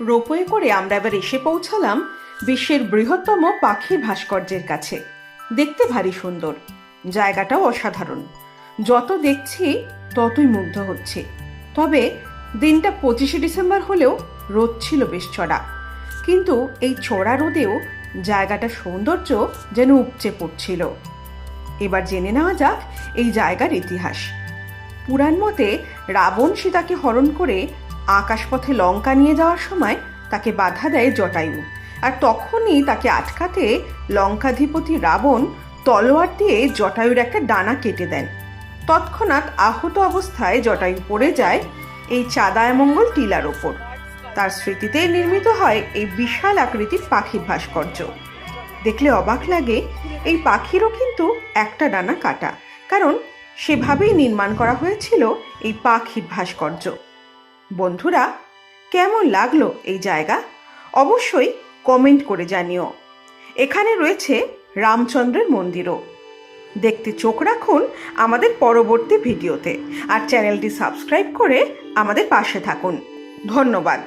Ropeway করে আমরা এবার এসে পৌঁছালাম বিশ্বের বৃহত্তম পাখি ভাস্কর্যের কাছে। দেখতে ভারী সুন্দর। জায়গাটাও অসাধারণ। যত দেখছি, ততই মুগ্ধ হচ্ছে। তবে দিনটা পঁচিশে ডিসেম্বর হলেও রোদ ছিল বেশ চড়া কিন্তু এই চড়া রোদেও জায়গাটার সৌন্দর্য যেন উপচে পড়ছিল। এবার জেনে নেওয়া যাক এই জায়গার ইতিহাস। পুরাণ মতে রাবণ সীতাকে হরণ করে আকাশপথে লঙ্কা নিয়ে যাওয়ার সময় তাকে বাধা দেয় জটায়ু। আর তখনই তাকে আটকাতে লঙ্কাধিপতি রাবণ তলোয়ার দিয়ে জটায়ুর একটা ডানা কেটে দেন। তৎক্ষণাৎ আহত অবস্থায় জটায়ু পড়ে যায় এই চাঁদায়মঙ্গল টিলার ওপর। তার স্মৃতিতে নির্মিত হয় এই বিশাল আকৃতির পাখির ভাস্কর্য। দেখলে অবাক লাগে, এই পাখিরও কিন্তু একটা ডানা কাটা। কারণ সেভাবেই নির্মাণ করা হয়েছিল এই পাখির ভাস্কর্য। বন্ধুরা, কেমন লাগল এই জায়গা? অবশ্যই কমেন্ট করে জানিও। এখানে রয়েছে রামচন্দ্রের মন্দিরও। দেখতে চোখ রাখুন আমাদের পরবর্তী ভিডিওতে। আর চ্যানেলটি সাবস্ক্রাইব করে আমাদের পাশে থাকুন। ধন্যবাদ।